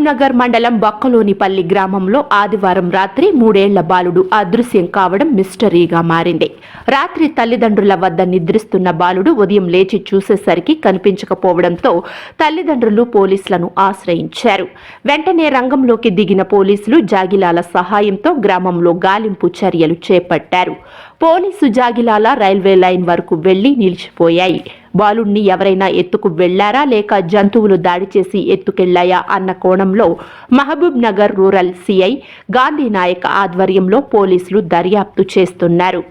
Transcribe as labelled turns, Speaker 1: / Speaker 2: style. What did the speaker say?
Speaker 1: నగర్ మండలం బక్కలోనిపల్లి గ్రామంలో ఆదివారం రాత్రి మూడేళ్ళ బాలుడు అదృశ్యం కావడం మిస్టరీగా మారింది. రాత్రి తల్లిదండ్రుల వద్ద నిద్రిస్తున్న బాలుడు ఉదయం లేచి చూసేసరికి కనిపించకపోవడంతో తల్లిదండ్రులు పోలీసులను ఆశ్రయించారు. వెంటనే రంగంలోకి దిగిన పోలీసులు జాగిలాల సహాయంతో గ్రామంలో గాలింపు చర్యలు చేపట్టారు. పోలీసు జాగిలాల రైల్వే లైన్ వరకు వెళ్ళి నిలిచిపోయాయి. బాలుణ్ణి ఎవరైనా ఎత్తుకు వెళ్ళారా లేక జంతువులు దాడి చేసి ఎత్తుకెళ్ళాయా అన్న కోణంలో మహబూబ్ నగర్ రూరల్ సిఐ గాంధీ నాయక్ ఆధ్వర్యంలో పోలీసులు దర్యాప్తు చేస్తున్నారు.